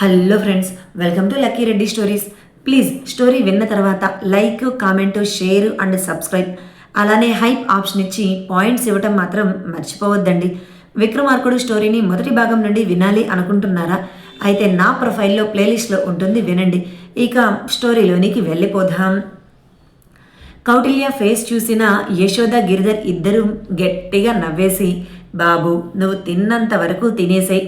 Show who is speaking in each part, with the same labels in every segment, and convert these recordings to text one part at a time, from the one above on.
Speaker 1: Hello friends welcome to Lucky Reddy stories. Please story విన్న తర్వాత like comment share and subscribe. అలానే hype option ఇచ్చి points ఇవ్వటం మాత్రం మర్చిపోవద్దండి. విక్రమార్కుడు స్టోరీని మొదటి భాగం నుండి వినాలి అనుకుంటున్నారా? అయితే నా ప్రొఫైల్లో ప్లేలిస్ట్లో ఉంటుంది వినండి. ఇక స్టోరీలోనికి వెళ్ళిపోదాం. కౌటిల్య ఫేస్ చూసిన యశోద గిరిధర్ ఇద్దరూ గట్టిగా నవ్వేసి బాబు నువ్వు తిన్నంత వరకు తినేసాయి.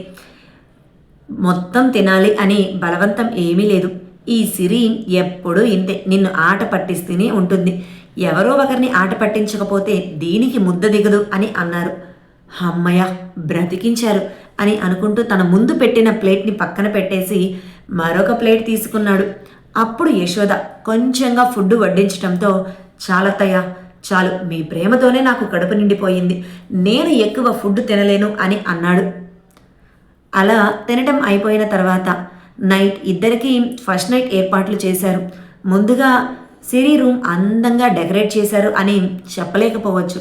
Speaker 1: మొత్తం తినాలి అని బలవంతం ఏమీ లేదు. ఈ సిరి ఎప్పుడూ ఇంతే. నిన్ను ఆట పట్టిస్తూనే ఉంటుంది. ఎవరో ఒకరిని ఆట పట్టించకపోతే దీనికి ముద్ద దిగదు అని అన్నారు. అమ్మయ్య బ్రతికించారు అని అనుకుంటూ తన ముందు పెట్టిన ప్లేట్ని పక్కన పెట్టేసి మరొక ప్లేట్ తీసుకున్నాడు. అప్పుడు యశోద కొంచెంగా ఫుడ్ వడ్డించడంతో చాలత్తయ్య చాలు మీ ప్రేమతోనే నాకు కడుపు నిండిపోయింది. నేను ఎక్కువ ఫుడ్ తినలేను అని అన్నాడు. అలా తినటం అయిపోయిన తర్వాత నైట్ ఇద్దరికి ఫస్ట్ నైట్ ఏర్పాట్లు చేశారు. ముందుగా సిరి రూమ్ అందంగా డెకరేట్ చేశారు అని చెప్పలేకపోవచ్చు.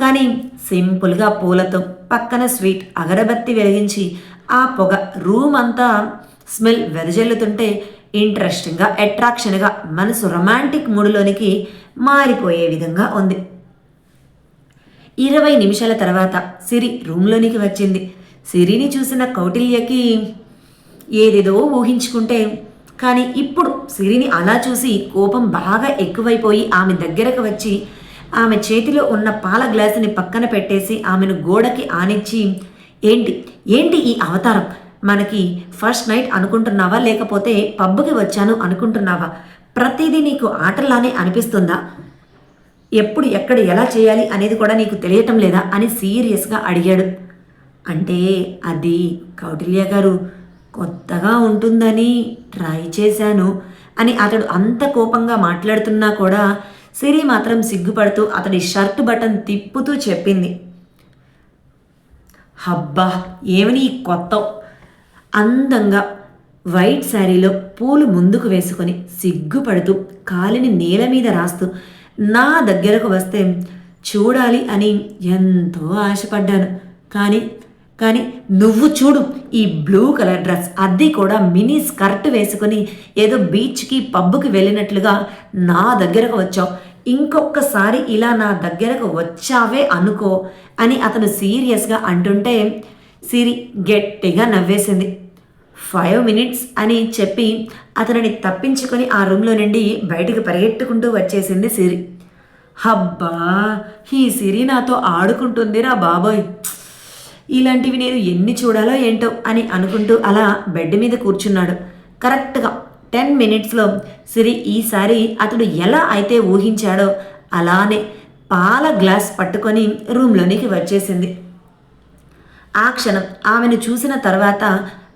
Speaker 1: కానీ సింపుల్గా పూలతో పక్కన స్వీట్ అగరబత్తి వెలిగించి ఆ పొగ రూమ్ అంతా స్మెల్ వెదజల్లుతుంటే ఇంట్రెస్టింగ్గా అట్రాక్షన్గా మనసు రొమాంటిక్ మూడులోనికి మారిపోయే విధంగా ఉంది. ఇరవై నిమిషాల తర్వాత సిరి రూమ్లోనికి వచ్చింది. సిరిని చూసిన కౌటిల్యకి ఏదేదో ఊహించుకుంటే కానీ ఇప్పుడు సిరిని అలా చూసి కోపం బాగా ఎక్కువైపోయి ఆమె దగ్గరకు వచ్చి ఆమె చేతిలో ఉన్న పాల గ్లాసుని పక్కన పెట్టేసి ఆమెను గోడకి ఆనిచ్చి ఏంటి ఏంటి ఈ అవతారం? మనకి ఫస్ట్ నైట్ అనుకుంటున్నావా? లేకపోతే పబ్బుకి వచ్చాను అనుకుంటున్నావా? ప్రతిదీ నీకు ఆటలానే అనిపిస్తుందా? ఎప్పుడు ఎక్కడ ఎలా చేయాలి అనేది కూడా నీకు తెలియటం లేదా? అని సీరియస్గా అడిగాడు. అంటే అది కౌటిల్య గారు కొత్తగా ఉంటుందని ట్రై చేశాను అని అతడు అంత కోపంగా మాట్లాడుతున్నా కూడా సిరి మాత్రం సిగ్గుపడుతూ అతడి షర్ట్ బటన్ తిప్పుతూ చెప్పింది. హబ్బా ఏమని ఈ కొత్త? అందంగా వైట్ శారీలో పూలు ముందుకు వేసుకొని సిగ్గుపడుతూ కాలిని నేల మీద రాస్తూ నా దగ్గరకు వస్తే చూడాలి అని ఎంతో ఆశపడ్డాను. కానీ కానీ నువ్వు చూడు ఈ బ్లూ కలర్ డ్రెస్ అది కూడా మినీ స్కర్ట్ వేసుకొని ఏదో బీచ్కి పబ్బుకి వెళ్ళినట్లుగా నా దగ్గరకు వచ్చావు. ఇంకొకసారి ఇలా నా దగ్గరకు వచ్చావే అనుకో అని అతను సీరియస్గా అంటుంటే సిరి గట్టిగా నవ్వేసింది. ఫైవ్ మినిట్స్ అని చెప్పి అతనిని తప్పించుకొని ఆ రూమ్లో నుండి బయటకు పరిగెట్టుకుంటూ వచ్చేసింది సిరి హబ్బా ఈ సిరి నాతో ఆడుకుంటుందిరా బాబోయ్. ఇలాంటివి నేను ఎన్ని చూడాలో ఏంటో అని అనుకుంటూ అలా బెడ్ మీద కూర్చున్నాడు. కరెక్ట్గా టెన్ మినిట్స్లో సిరి ఈసారి అతడు ఎలా అయితే ఊహించాడో అలానే పాల గ్లాస్ పట్టుకొని రూమ్లోనికి వచ్చేసింది. ఆ క్షణం ఆమెను చూసిన తర్వాత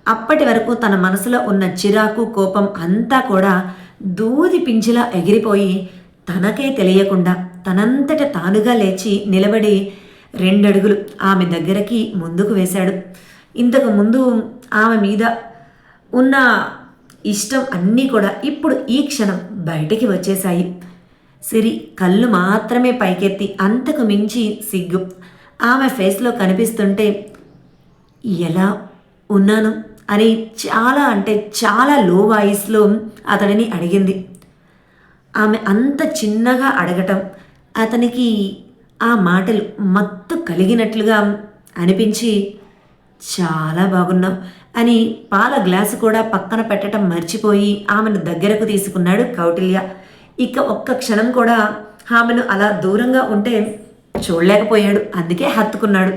Speaker 1: అప్పటి వరకు తన మనసులో ఉన్న చిరాకు కోపం అంతా కూడా దూది పించిలా ఎగిరిపోయి తనకే తెలియకుండా తనంతట తానుగా లేచి నిలబడి రెండడుగులు ఆమె దగ్గరకి ముందుకు వేశాడు. ఇంతకు ముందు ఆమె మీద ఉన్న ఇష్టం అన్నీ కూడా ఇప్పుడు ఈ క్షణం బయటికి వచ్చేశాయి. సిరి కళ్ళు మాత్రమే పైకెత్తి అంతకు మించి సిగ్గు. ఆమె ఫేస్లో కనిపిస్తుంటే ఎలా ఉన్నాను? అని చాలా అంటే చాలా లో వాయిస్లో అతడిని అడిగింది. ఆమె అంత చిన్నగా అడగటం అతనికి ఆ మాటలు మత్తు కలిగినట్లుగా అనిపించి చాలా బాగున్నావు అని పాల గ్లాసు కూడా పక్కన పెట్టడం మర్చిపోయి ఆమెను దగ్గరకు తీసుకున్నాడు కౌటిల్య. ఇక ఒక్క క్షణం కూడా ఆమెను అలా దూరంగా ఉంటే చూడలేకపోయాడు. అందుకే హత్తుకున్నాడు.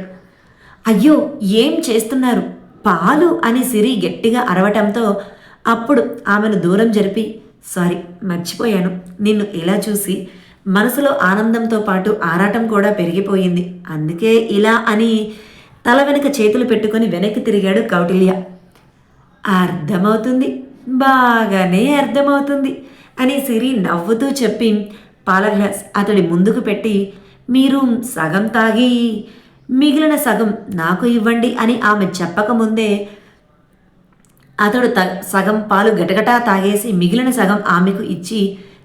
Speaker 1: అయ్యో ఏం చేస్తున్నారు? పాలు అని సిరి గట్టిగా అరవటంతో అప్పుడు ఆమెను దూరం జరిపి సారీ మర్చిపోయాను. నిన్ను ఇలా చూసి మనసులో ఆనందంతో పాటు ఆరాటం కూడా పెరిగిపోయింది. అందుకే ఇలా అని తల వెనుక చేతులు పెట్టుకొని వెనక్కి తిరిగాడు కౌటిల్య. అర్థమవుతుంది. బాగానే అర్థమవుతుంది అని సిరి నవ్వుతూ చెప్పి పాల గ్లాస్ అతడి ముందుకు పెట్టి మీరు సగం తాగి మిగిలిన సగం నాకు ఇవ్వండి అని ఆమె చెప్పకముందే అతడు త సగం పాలు గటగటా తాగేసి మిగిలిన సగం ఆమెకు ఇచ్చి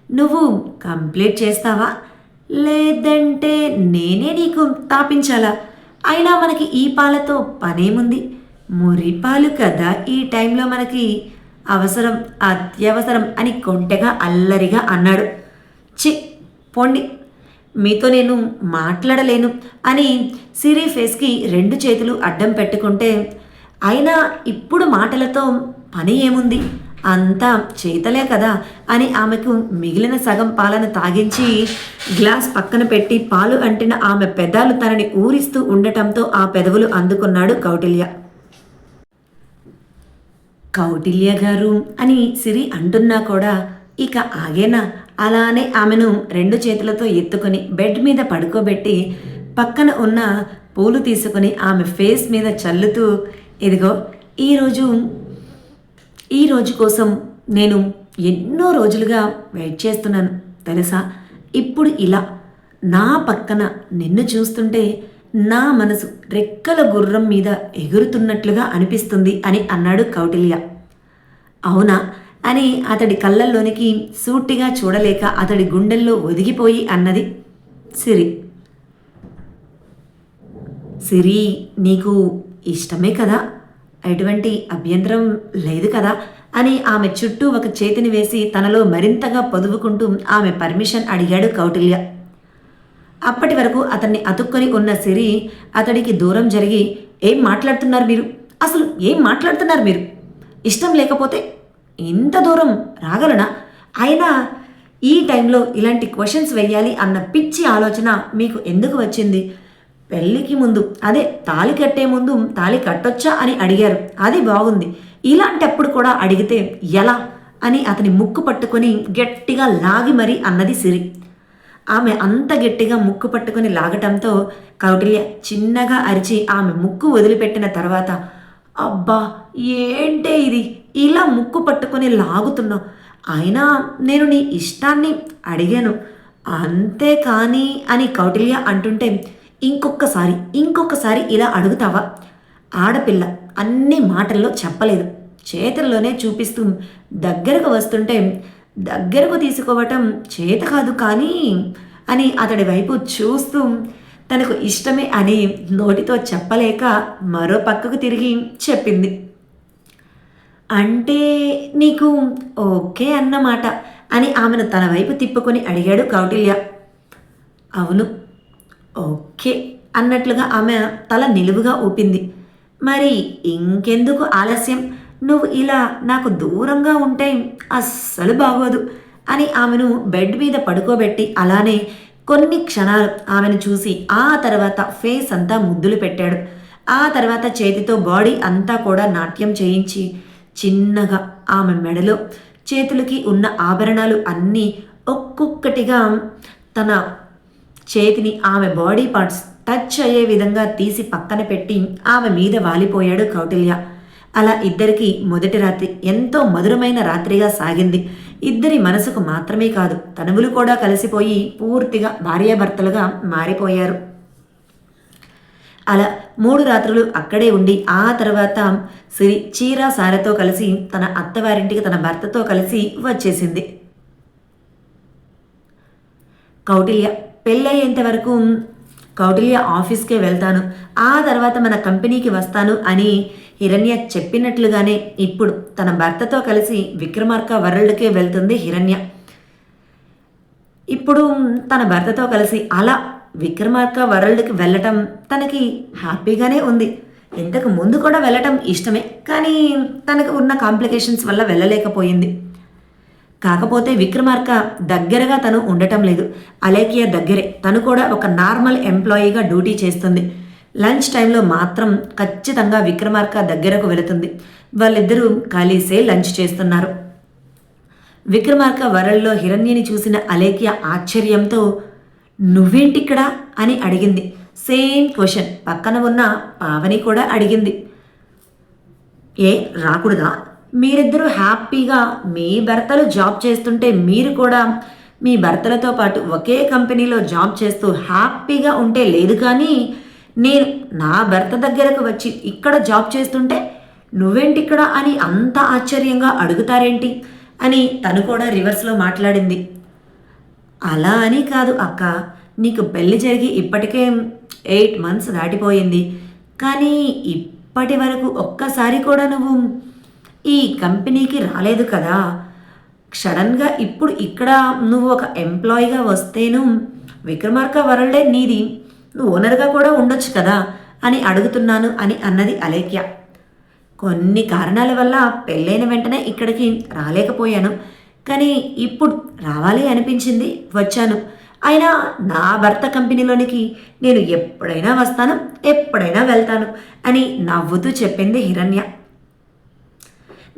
Speaker 1: నువ్వు కంప్లీట్ చేస్తావా? లేదంటే నేనే నీకు తాపించాలా? అయినా మనకి ఈ పాలతో పనేముంది? మురిపాలు కదా ఈ టైంలో మనకి అవసరం అత్యవసరం అని కొంటెగా అల్లరిగా అన్నాడు. చి పోండి. మీతో నేను మాట్లాడలేను అని సిరి ఫేస్కి రెండు చేతులు అడ్డం పెట్టుకుంటే అయినా ఇప్పుడు మాటలతో పని ఏముంది? అంతా చేతలే కదా అని ఆమెకు మిగిలిన సగం పాలను తాగించి గ్లాస్ పక్కన పెట్టి పాలు అంటిన ఆమె పెదాలు తనని ఊరిస్తూ ఉండటంతో ఆ పెదవులు అందుకున్నాడు కౌటిల్య. కౌటిల్య గారు అని సిరి అంటున్నా కూడా ఇక ఆగేనా? అలానే ఆమెను రెండు చేతులతో ఎత్తుకొని బెడ్ మీద పడుకోబెట్టి పక్కన ఉన్న పూలు తీసుకొని ఆమె ఫేస్ మీద చల్లుతూ ఇదిగో ఈరోజు ఈ రోజు కోసం నేను ఎన్నో రోజులుగా వెయిట్ చేస్తున్నాను తెలుసా? ఇప్పుడు ఇలా నా పక్కన నిన్ను చూస్తుంటే నా మనసు రెక్కల గుర్రం మీద ఎగురుతున్నట్లుగా అనిపిస్తుంది అని అన్నాడు కౌటిల్య. అవునా? అని అతడి కళ్ళల్లోనికి సూటిగా చూడలేక అతడి గుండెల్లో ఒదిగిపోయి అన్నది. సిరి. సిరి నీకు ఇష్టమే కదా? ఎటువంటి అభ్యంతరం లేదు కదా అని ఆమె చుట్టూ ఒక చేతిని వేసి తనలో మరింతగా పొదువుకుంటూ ఆమె పర్మిషన్ అడిగాడు కౌటిల్య. అప్పటి వరకు అతన్ని అతుక్కొని ఉన్న సిరి అతడికి దూరం జరిగి ఏం మాట్లాడుతున్నారు మీరు? అసలు ఏం మాట్లాడుతున్నారు మీరు? ఇష్టం లేకపోతే ఇంత దూరం రాగలనా? అయినా ఈ టైంలో ఇలాంటి క్వశ్చన్స్ వెయ్యాలి అన్న పిచ్చి ఆలోచన మీకు ఎందుకు వచ్చింది? పెళ్ళికి ముందు అదే తాళి కట్టే ముందు తాళి కట్టొచ్చా అని అడిగారు. అది బాగుంది. ఇలాంటప్పుడు కూడా అడిగితే ఎలా? అని అతని ముక్కు పట్టుకొని గట్టిగా లాగి మరీ అన్నది సిరి. ఆమె అంత గట్టిగా ముక్కు పట్టుకొని లాగటంతో కౌటిల్య చిన్నగా అరిచి ఆమె ముక్కు వదిలిపెట్టిన తర్వాత అబ్బా ఏంటే ఇది? ఇలా ముక్కు పట్టుకొని లాగుతున్నావు. అయినా నేను నీ ఇష్టాన్ని అడిగాను. అంతే కానీ అని కౌటిల్య అంటుంటే ఇంకొకసారి ఇంకొకసారి ఇలా అడుగుతావా? ఆడపిల్ల అన్ని మాటల్లో చెప్పలేదు. చేతుల్లోనే చూపిస్తూ దగ్గరకు వస్తుంటే దగ్గరకు తీసుకోవటం చేత కాదు కానీ అని అతడి వైపు చూస్తూ తనకు ఇష్టమే అని నోటితో చెప్పలేక మరో పక్కకు తిరిగి చెప్పింది. అంటే నీకు ఓకే అన్నమాట అని ఆమెను తన వైపు తిప్పుకొని అడిగాడు కౌటిల్య. అవును ఓకే అన్నట్లుగా ఆమె తల నిలువుగా ఊపింది. మరి ఇంకెందుకు ఆలస్యం? నువ్వు ఇలా నాకు దూరంగా ఉంటే అస్సలు బాగోదు అని ఆమెను బెడ్ మీద పడుకోబెట్టి అలానే కొన్ని క్షణాలు ఆమెను చూసి ఆ తర్వాత ఫేస్ అంతా ముద్దులు పెట్టాడు. ఆ తర్వాత చేతితో బాడీ అంతా కూడా నాట్యం చేయించి చిన్నగా ఆమె మెడలో చేతులకి ఉన్న ఆభరణాలు అన్నీ ఒక్కొక్కటిగా తన చేతిని ఆమె బాడీ పార్ట్స్ టచ్ అయ్యే విధంగా తీసి పక్కన పెట్టి ఆమె మీద వాలిపోయాడు కౌటిల్య. అలా ఇద్దరికి మొదటి రాత్రి ఎంతో మధురమైన రాత్రిగా సాగింది. ఇద్దరి మనసుకు మాత్రమే కాదు తనువులు కూడా కలిసిపోయి పూర్తిగా భార్యాభర్తలుగా మారిపోయారు. అలా మూడు రాత్రులు అక్కడే ఉండి ఆ తర్వాత సిరి చీరా సారతో కలిసి తన అత్తవారింటికి తన భర్తతో కలిసి వచ్చేసింది. కౌటిల్య పెళ్ళయ్యేంత వరకు కౌటిల్య ఆఫీస్కే వెళ్తాను. ఆ తర్వాత మన కంపెనీకి వస్తాను అని హిరణ్య చెప్పినట్లుగానే ఇప్పుడు తన భర్తతో కలిసి విక్రమార్క వరల్డ్కే వెళ్తుంది హిరణ్య. ఇప్పుడు తన భర్తతో కలిసి అలా విక్రమార్క వరల్డ్కి వెళ్ళటం తనకి హ్యాపీగానే ఉంది. ఇంతకు ముందు కూడా వెళ్ళటం ఇష్టమే కానీ తనకు ఉన్న కాంప్లికేషన్స్ వల్ల వెళ్ళలేకపోయింది. కాకపోతే విక్రమార్క దగ్గరగా తను ఉండటం లేదు. అలేకియ దగ్గరే. తను కూడా ఒక నార్మల్ ఎంప్లాయీగా డ్యూటీ చేస్తుంది. లంచ్ టైంలో మాత్రం ఖచ్చితంగా విక్రమార్క దగ్గరకు వెళుతుంది. వాళ్ళిద్దరూ కలిసే లంచ్ చేస్తున్నారు. విక్రమార్క వరల్లో హిరణ్యని చూసిన అలేఖ్య ఆశ్చర్యంతో నువ్వేంటిక్కడ? అని అడిగింది. Same question. పక్కన ఉన్న పావని కూడా అడిగింది. ఏ రాకూడదా? మీరిద్దరూ హ్యాపీగా మీ భర్తలు జాబ్ చేస్తుంటే మీరు కూడా మీ భర్తలతో పాటు ఒకే కంపెనీలో జాబ్ చేస్తూ హ్యాపీగా ఉంటే లేదు కానీ నేను నా భర్త దగ్గరకు వచ్చి ఇక్కడ జాబ్ చేస్తుంటే నువ్వేంటి ఇక్కడ అని అంత ఆశ్చర్యంగా అడుగుతారేంటి అని తను కూడా రివర్స్లో మాట్లాడింది. అలా అని కాదు అక్క. నీకు పెళ్ళి జరిగి ఇప్పటికే ఎయిట్ మంత్స్ దాటిపోయింది. కానీ ఇప్పటి వరకు ఒక్కసారి కూడా నువ్వు ఈ కంపెనీకి రాలేదు కదా. సడన్గా ఇప్పుడు ఇక్కడ నువ్వు ఒక ఎంప్లాయీగా వస్తేను విక్రమార్క వరల్డే నీది. నువ్వు ఓనర్గా కూడా ఉండొచ్చు కదా అని అడుగుతున్నాను అని అన్నది అలేఖ్య. కొన్ని కారణాల వల్ల పెళ్ళైన వెంటనే ఇక్కడికి రాలేకపోయాను. కానీ ఇప్పుడు రావాలి అనిపించింది. వచ్చాను. అయినా నా భర్త కంపెనీలోనికి నేను ఎప్పుడైనా వస్తాను ఎప్పుడైనా వెళ్తాను అని నవ్వుతూ చెప్పింది హిరణ్య.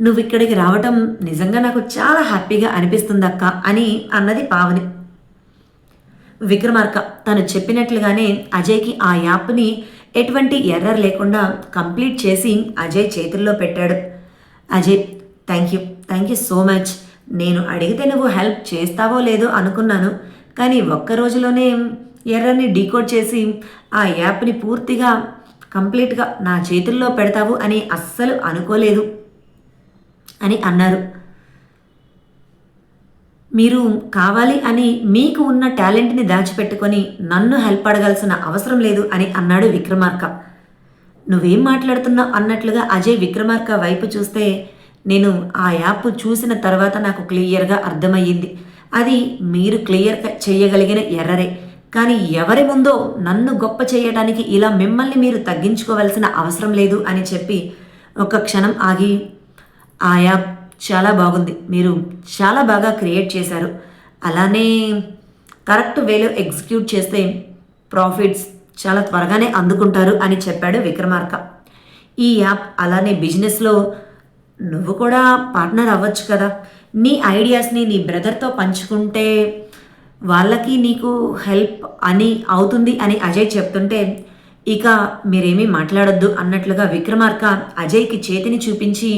Speaker 1: నువ్వు ఇక్కడికి రావటం నిజంగా నాకు చాలా హ్యాపీగా అనిపిస్తుందక్క అని అన్నది పావని. విక్రమార్క తను చెప్పినట్లుగానే అజయ్కి ఆ యాప్ని ఎటువంటి ఎర్రర్ లేకుండా కంప్లీట్ చేసి అజయ్ చేతుల్లో పెట్టాడు. Ajay thank you thank you so much. నేను అడిగితే నువ్వు హెల్ప్ చేస్తావో లేదో అనుకున్నాను. కానీ ఒక్క రోజులోనే ఎర్రర్ని డీకోడ్ చేసి ఆ యాప్ని పూర్తిగా కంప్లీట్గా నా చేతుల్లో పెడతావు అని అస్సలు అనుకోలేదు. అని అన్నారు. మీరు కావాలి అని మీకు ఉన్న టాలెంట్ని దాచిపెట్టుకొని నన్ను హెల్ప్ అడగాల్సిన అవసరం లేదు అని అన్నాడు విక్రమార్క. నువ్వేం మాట్లాడుతున్నావు అన్నట్లుగా అజయ్ విక్రమార్క వైపు చూస్తే నేను ఆ యాప్ చూసిన తర్వాత నాకు క్లియర్గా అర్థమయ్యింది. అది మీరు క్లియర్గా చేయగలిగిన ఎర్రరే. కానీ ఎవరి ముందో నన్ను గొప్ప చేయడానికి ఇలా మిమ్మల్ని మీరు తగ్గించుకోవాల్సిన అవసరం లేదు అని చెప్పి ఒక క్షణం ఆగి ఆ యాప్ చాలా బాగుంది. మీరు చాలా బాగా క్రియేట్ చేశారు. అలానే కరెక్ట్ వేలో ఎగ్జిక్యూట్ చేస్తే ప్రాఫిట్స్ చాలా త్వరగానే అందుకుంటారు అని చెప్పాడు విక్రమార్క. ఈ యాప్ అలానే బిజినెస్లో నువ్వు కూడా పార్ట్నర్ అవ్వచ్చు కదా. నీ ఐడియాస్ని నీ బ్రదర్తో పంచుకుంటే వాళ్ళకి నీకు హెల్ప్ అని అవుతుంది అని అజయ్ చెప్తుంటే ఇక మీరేమీ మాట్లాడొద్దు అన్నట్లుగా విక్రమార్క అజయ్కి చేతిని చూపించి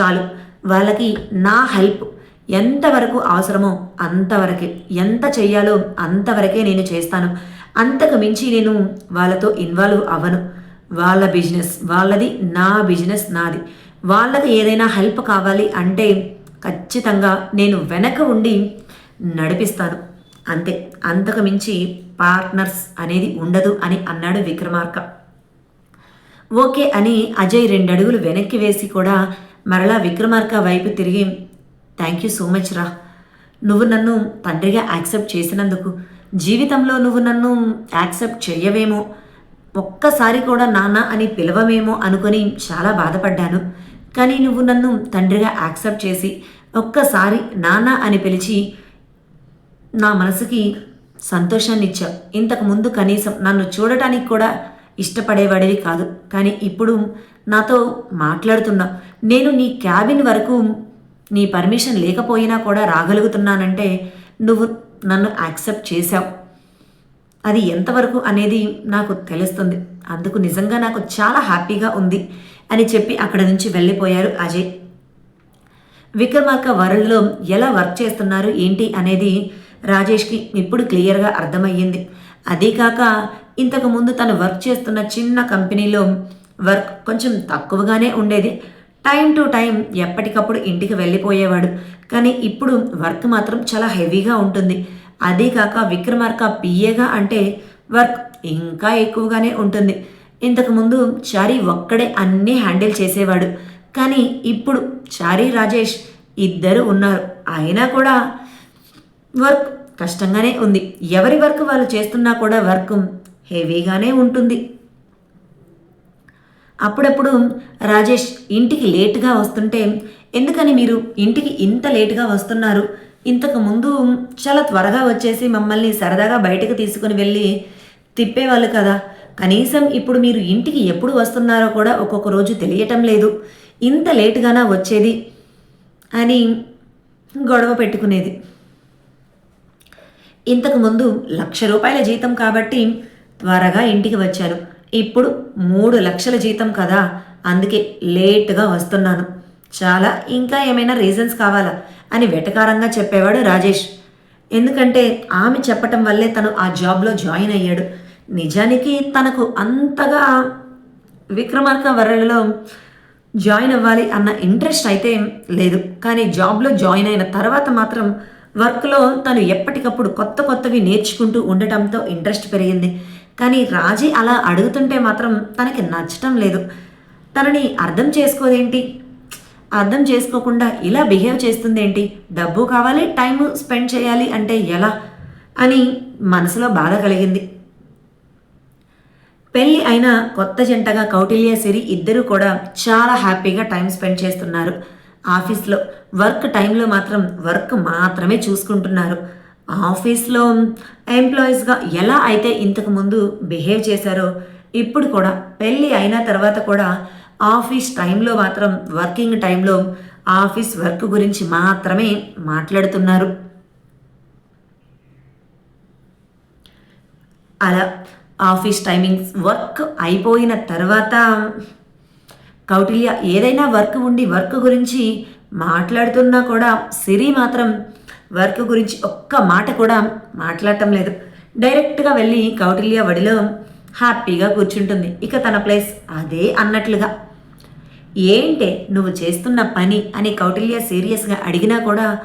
Speaker 1: చాలు. వాళ్ళకి నా హెల్ప్ ఎంతవరకు అవసరమో అంతవరకే. ఎంత చెయ్యాలో అంతవరకే నేను చేస్తాను. అంతకు మించి నేను వాళ్ళతో ఇన్వాల్వ్ అవ్వను. వాళ్ళ బిజినెస్ వాళ్ళది నా బిజినెస్ నాది. వాళ్ళకి ఏదైనా హెల్ప్ కావాలి అంటే ఖచ్చితంగా నేను వెనక ఉండి నడిపిస్తాను. అంతే. అంతకు మించి పార్ట్నర్స్ అనేది ఉండదు అని అన్నాడు విక్రమార్క. ఓకే అని అజయ్ రెండడుగులు వెనక్కి వేసి కూడా మరలా విక్రమార్క వైపు తిరిగి థ్యాంక్ యూ సో మచ్ రా. నువ్వు నన్ను తండ్రిగా యాక్సెప్ట్ చేసినందుకు జీవితంలో నువ్వు నన్ను యాక్సెప్ట్ చెయ్యవేమో ఒక్కసారి కూడా నాన్న అని పిలవమేమో అనుకొని చాలా బాధపడ్డాను. కానీ నువ్వు నన్ను తండ్రిగా యాక్సెప్ట్ చేసి ఒక్కసారి నాన్న అని పిలిచి నా మనసుకి సంతోషాన్ని ఇచ్చావు ఇంతకు ముందు కనీసం నన్ను చూడటానికి కూడా ఇష్టపడేవాడివి కాదు. కానీ ఇప్పుడు నాతో మాట్లాడుతున్నావు నేను నీ క్యాబిన్ వరకు నీ పర్మిషన్ లేకపోయినా కూడా రాగలుగుతున్నానంటే నువ్వు నన్ను యాక్సెప్ట్ చేశావు. అది ఎంతవరకు అనేది నాకు తెలుస్తుంది. అందుకు నిజంగా నాకు చాలా హ్యాపీగా ఉంది అని చెప్పి అక్కడ నుంచి వెళ్ళిపోయారు అజయ్. విక్రమార్క వరల్డ్లో ఎలా వర్క్ చేస్తున్నారు ఏంటి అనేది రాజేష్కి ఇప్పుడు క్లియర్గా అర్థమయ్యింది. అదీకాక కాక తను వర్క్ చేస్తున్న చిన్న కంపెనీలో వర్క్ కొంచెం తక్కువగానే ఉండేది. టైం టు టైం ఎప్పటికప్పుడు ఇంటికి వెళ్ళిపోయేవాడు. కానీ ఇప్పుడు వర్క్ మాత్రం చాలా హెవీగా ఉంటుంది. అదే కాక విక్రమార్క పిఏగా అంటే వర్క్ ఇంకా ఎక్కువగానే ఉంటుంది. ఇంతకుముందు చారీ ఒక్కడే అన్నీ హ్యాండిల్ చేసేవాడు. కానీ ఇప్పుడు చారీ రాజేష్ ఇద్దరు ఉన్నారు. అయినా కూడా వర్క్ కష్టంగానే ఉంది. ఎవరి వర్క్ వాళ్ళు చేస్తున్నా కూడా వర్క్ హెవీగానే ఉంటుంది. అప్పుడప్పుడు రాజేష్ ఇంటికి లేటుగా వస్తుంటే ఎందుకని మీరు ఇంటికి ఇంత లేటుగా వస్తున్నారు? ఇంతకు ముందు చాలా త్వరగా వచ్చేసి మమ్మల్ని సరదాగా బయటకు తీసుకుని వెళ్ళి తిప్పేవాళ్ళు కదా. కనీసం ఇప్పుడు మీరు ఇంటికి ఎప్పుడు వస్తున్నారో కూడా ఒక్కొక్క రోజు తెలియటం లేదు. ఇంత లేటుగానా వచ్చేది? అని గొడవ పెట్టుకునేది. ఇంతకుముందు లక్ష రూపాయల జీతం కాబట్టి త్వరగా ఇంటికి వచ్చాను. ఇప్పుడు మూడు లక్షల జీతం కదా. అందుకే లేట్గా వస్తున్నాను. చాలా ఇంకా ఏమైనా రీజన్స్ కావాలా? అని వెటకారంగా చెప్పేవాడు రాజేష్. ఎందుకంటే ఆమె చెప్పటం వల్లే తను ఆ జాబ్లో జాయిన్ అయ్యాడు. నిజానికి తనకు అంతగా విక్రమార్క వరలలో జాయిన్ అవ్వాలి అన్న ఇంట్రెస్ట్ అయితే లేదు. కానీ జాబ్లో జాయిన్ అయిన తర్వాత మాత్రం వర్క్లో తను ఎప్పటికప్పుడు కొత్త కొత్తవి నేర్చుకుంటూ ఉండటంతో ఇంట్రెస్ట్ పెరిగింది. కానీ రాజీ అలా అడుగుతుంటే మాత్రం తనకి నచ్చటం లేదు. తనని అర్థం చేసుకోదేంటి? అర్థం చేసుకోకుండా ఇలా బిహేవ్ చేస్తుందేంటి? డబ్బు కావాలి టైం స్పెండ్ చేయాలి అంటే ఎలా? అని మనసులో బాధ కలిగింది. పెళ్ళి అయిన కొత్త జంటగా కౌటిల్య సిరి ఇద్దరూ కూడా చాలా హ్యాపీగా టైం స్పెండ్ చేస్తున్నారు. ఆఫీస్లో వర్క్ టైంలో మాత్రం వర్క్ మాత్రమే చూసుకుంటున్నారు. ఆఫీస్లో ఎంప్లాయీస్గా ఎలా అయితే ఇంతకు ముందు బిహేవ్ చేశారో ఇప్పుడు కూడా పెళ్ళి అయిన తర్వాత కూడా ఆఫీస్ టైంలో మాత్రం వర్కింగ్ టైంలో ఆఫీస్ వర్క్ గురించి మాత్రమే మాట్లాడుతున్నారు. అలా ఆఫీస్ టైమింగ్స్ వర్క్ అయిపోయిన తర్వాత కౌటిల్య ఏదైనా వర్క్ ఉండి వర్క్ గురించి మాట్లాడుతున్నా కూడా సిరి మాత్రం వర్క్ గురించి ఒక్క మాట కూడా మాట్లాడటం లేదు. డైరెక్ట్గా వెళ్ళి కౌటిల్య వడిలో హ్యాపీగా కూర్చుంటుంది. ఇక తన ప్లేస్ అదే అన్నట్లుగా. ఏంటే నువ్వు చేస్తున్న పని అని కౌటిల్య సీరియస్గా అడిగినా కూడా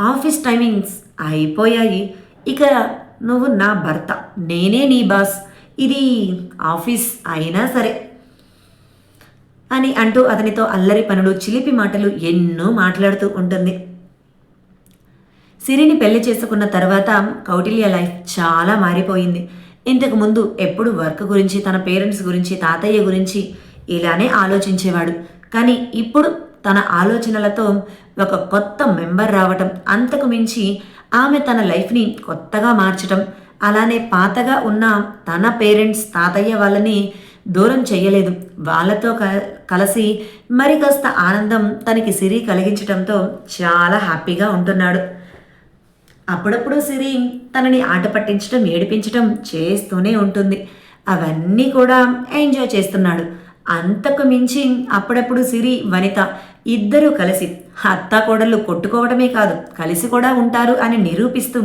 Speaker 1: ఆఫీస్ టైమింగ్స్ అయిపోయాయి. ఇక నువ్వు నా భర్త నేనే నీ బాస్. ఇది ఆఫీస్ అయినా సరే అని అంటూ అతనితో అల్లరి పనులు చిలిపి మాటలు ఎన్నో మాట్లాడుతూ ఉంటుంది. సిరిని పెళ్ళి చేసుకున్న తర్వాత కౌటిల్య లైఫ్ చాలా మారిపోయింది. ఇంతకు ముందు ఎప్పుడు వర్క్ గురించి తన పేరెంట్స్ గురించి తాతయ్య గురించి ఇలానే ఆలోచించేవాడు. కానీ ఇప్పుడు తన ఆలోచనలతో ఒక కొత్త మెంబర్ రావటం అంతకు మించి ఆమె తన లైఫ్ని కొత్తగా మార్చటం అలానే పాతగా ఉన్న తన పేరెంట్స్ తాతయ్య వాళ్ళని దూరం చేయలేదు వాళ్ళతో క కలిసి మరి కాస్త ఆనందం తనకి సిరి కలిగించడంతో చాలా హ్యాపీగా ఉంటున్నాడు. అప్పుడప్పుడు సిరి తనని ఆట పట్టించడం ఏడిపించడం చేస్తూనే ఉంటుంది. అవన్నీ కూడా ఎంజాయ్ చేస్తున్నాడు. అంతకు మించి అప్పుడప్పుడు సిరి వనిత ఇద్దరూ కలిసి అత్త కోడళ్ళు కొట్టుకోవడమే కాదు కలిసి కూడా ఉంటారు అని నిరూపిస్తూ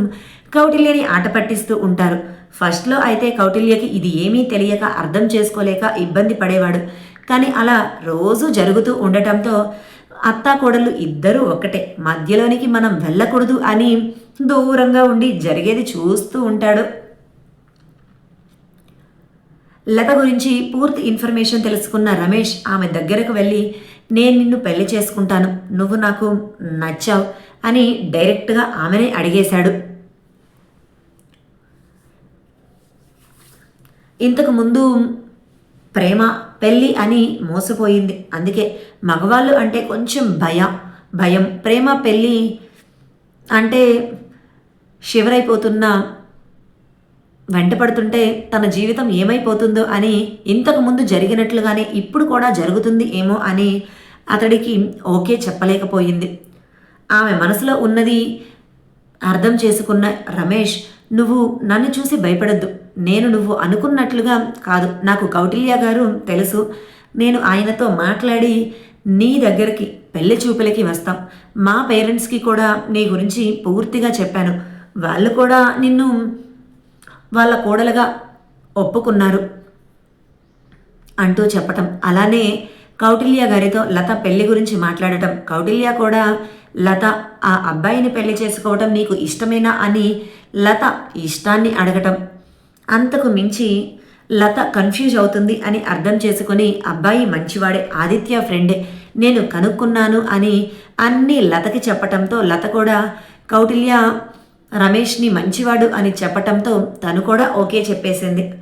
Speaker 1: కౌటిల్యని ఆట పట్టిస్తూ ఉంటారు. ఫస్ట్లో అయితే కౌటిల్యకి ఇది ఏమీ తెలియక అర్థం చేసుకోలేక ఇబ్బంది పడేవాడు. కానీ అలా రోజు జరుగుతూ ఉండటంతో అత్తా ఇద్దరూ ఒకటే. మధ్యలోనికి మనం వెళ్ళకూడదు అని దూరంగా ఉండి జరిగేది చూస్తూ ఉంటాడు. లత గురించి పూర్తి ఇన్ఫర్మేషన్ తెలుసుకున్న రమేష్ ఆమె దగ్గరకు వెళ్ళి నేను నిన్ను పెళ్ళి చేసుకుంటాను. నువ్వు నాకు నచ్చావు అని డైరెక్ట్గా ఆమెనే అడిగేశాడు. ఇంతకు ముందు ప్రేమ పెళ్ళి అని మోసపోయింది. అందుకే మగవాళ్ళు అంటే కొంచెం భయం భయం. ప్రేమ పెళ్ళి అంటే షివరైపోతున్న వెంటపడుతుంటే తన జీవితం ఏమైపోతుందో అని ఇంతకు ముందు జరిగినట్లుగానే ఇప్పుడు కూడా జరుగుతుంది ఏమో అని అతడికి ఓకే చెప్పలేకపోయింది. ఆమె మనసులో ఉన్నది అర్థం చేసుకున్న రమేష్ నువ్వు నన్ను చూసి భయపడద్దు. నేను నువ్వు అనుకున్నట్లుగా కాదు. నాకు కౌటిల్య గారు తెలుసు. నేను ఆయనతో మాట్లాడి నీ దగ్గరికి పెళ్ళి చూపులకి వస్తాం. మా పేరెంట్స్కి కూడా నీ గురించి పూర్తిగా చెప్పాను. వాళ్ళు కూడా నిన్ను వాళ్ళ కోడలుగా ఒప్పుకున్నారు అంటూ చెప్పటం. అలానే కౌటిల్య గారితో లత పెళ్ళి గురించి మాట్లాడటం. కౌటిల్య కూడా లత ఆ అబ్బాయిని పెళ్ళి చేసుకోవటం నీకు ఇష్టమేనా అని లత ఇష్టాన్ని అడగటం. అంతకు మించి లత కన్ఫ్యూజ్ అవుతుంది అని అర్థం చేసుకుని అబ్బాయి మంచివాడే ఆదిత్య ఫ్రెండే నేను కనుక్కున్నాను అని అన్నీ లతకి చెప్పటంతో లత కూడా కౌటిల్య రమేష్ని మంచివాడు అని చెప్పటంతో తను కూడా ఓకే చెప్పేసింది.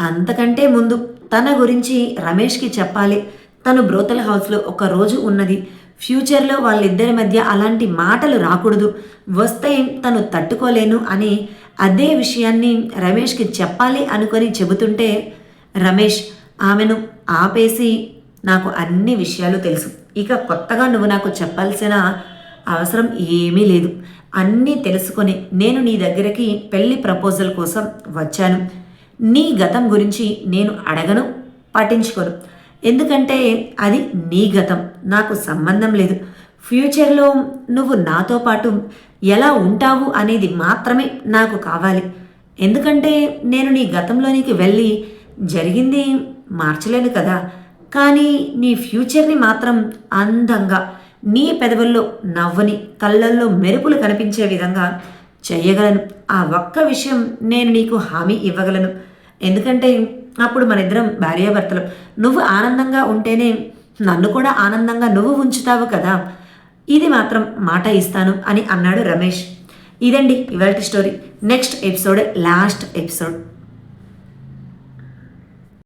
Speaker 1: అంతకంటే ముందు తన గురించి రమేష్కి చెప్పాలి. తను బ్రోతల్ హౌస్లో ఒక రోజు ఉన్నది. ఫ్యూచర్లో వాళ్ళిద్దరి మధ్య అలాంటి మాటలు రాకూడదు. వస్తే తను తట్టుకోలేను అని అదే విషయాన్ని రమేష్కి చెప్పాలి అనుకొని చెబుతుంటే రమేష్ ఆమెను ఆపేసి నాకు అన్ని విషయాలు తెలుసు. ఇక కొత్తగా నువ్వు నాకు చెప్పాల్సిన అవసరం ఏమీ లేదు. అన్నీ తెలుసుకొని నేను నీ దగ్గరికి పెళ్ళి ప్రపోజల్ కోసం వచ్చాను. నీ గతం గురించి నేను అడగను పట్టించుకోను. ఎందుకంటే అది నీ గతం నాకు సంబంధం లేదు. ఫ్యూచర్లో నువ్వు నాతో పాటు ఎలా ఉంటావు అనేది మాత్రమే నాకు కావాలి. ఎందుకంటే నేను నీ గతంలోనికి వెళ్ళి జరిగింది మార్చలేను కదా. కానీ నీ ఫ్యూచర్ని మాత్రం అందంగా నీ పెదవుల్లో నవ్వని కళ్ళల్లో మెరుపులు కనిపించే విధంగా చేయగలను. ఆ ఒక్క విషయం నేను నీకు హామీ ఇవ్వగలను. ఎందుకంటే అప్పుడు మన ఇద్దరం భార్యాభర్తలు. నువ్వు ఆనందంగా ఉంటేనే నన్ను కూడా ఆనందంగా నువ్వు ఉంచుతావు కదా. ఇది మాత్రం మాట ఇస్తాను అని అన్నాడు రమేష్. ఇదండి ఇవాళ story. Next episode last episode.